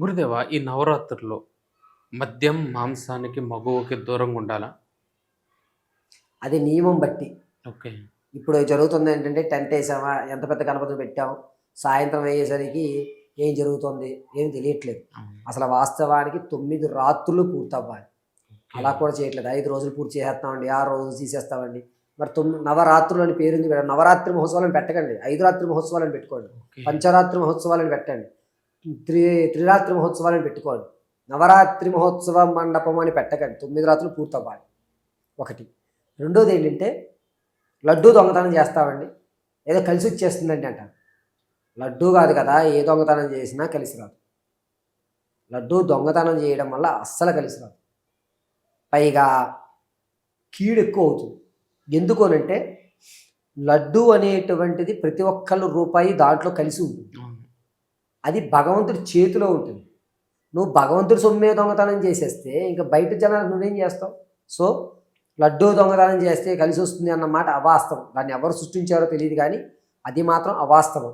గురుదేవ ఈ నవరాత్రుల్లో మద్యం మాంసానికి మగువకి దూరంగా ఉండాలా? అది నియమం బట్టి. ఓకే. ఇప్పుడు జరుగుతుంది ఏంటంటే టెంట్ వేసామా ఎంత పెద్ద గణపతిని పెట్టాం సాయంత్రం అయ్యేసరికి ఏం జరుగుతుంది ఏం తెలియట్లేదు. అసలు వాస్తవానికి తొమ్మిది రాత్రులు పూర్తవ్వాలి. అలా కూడా చేయట్లేదు. ఐదు రోజులు పూర్తి చేసేస్తామండి ఆరు రోజులు తీసేస్తామండి. మరి తొమ్మిది నవరాత్రులు అని పేరుంది నవరాత్రి మహోత్సవాలను పెట్టకండి. ఐదు రాత్రి మహోత్సవాలను పెట్టుకోండి. పంచరాత్రి మహోత్సవాలను పెట్టండి. త్రి త్రిరాత్రి మహోత్సవాలను పెట్టుకోండి నవరాత్రి మహోత్సవ మండపం అని పెట్టకండి. తొమ్మిది రాత్రులు పూర్తవ్వాలి. ఒకటి. రెండోది ఏంటంటే లడ్డూ దొంగతనం చేస్తామండి. ఏదో కలిసి వచ్చేస్తుందండి అంట. లడ్డూ కాదు కదా ఏ దొంగతనం చేసినా కలిసి రాదు. లడ్డూ దొంగతనం చేయడం వల్ల అస్సలు కలిసి రాదు. పైగా కీడు ఎక్కువ అవుతుంది. ఎందుకు అనంటే లడ్డు అనేటువంటిది ప్రతి ఒక్కళ్ళు రూపాయి దాంట్లో కలిసి ఉంటుంది. అది భగవంతుడి చేతిలో ఉంటుంది. నువ్వు భగవంతుడి సొమ్మే దొంగతనం చేసేస్తే ఇంకా బయట జనాలు నువ్వేం చేస్తావు? సో లడ్డూ దొంగతనం చేస్తే కలిసి వస్తుంది అన్నమాట అవాస్తవం. దాన్ని ఎవరు సృష్టించారో తెలియదు కానీ అది మాత్రం అవాస్తవం.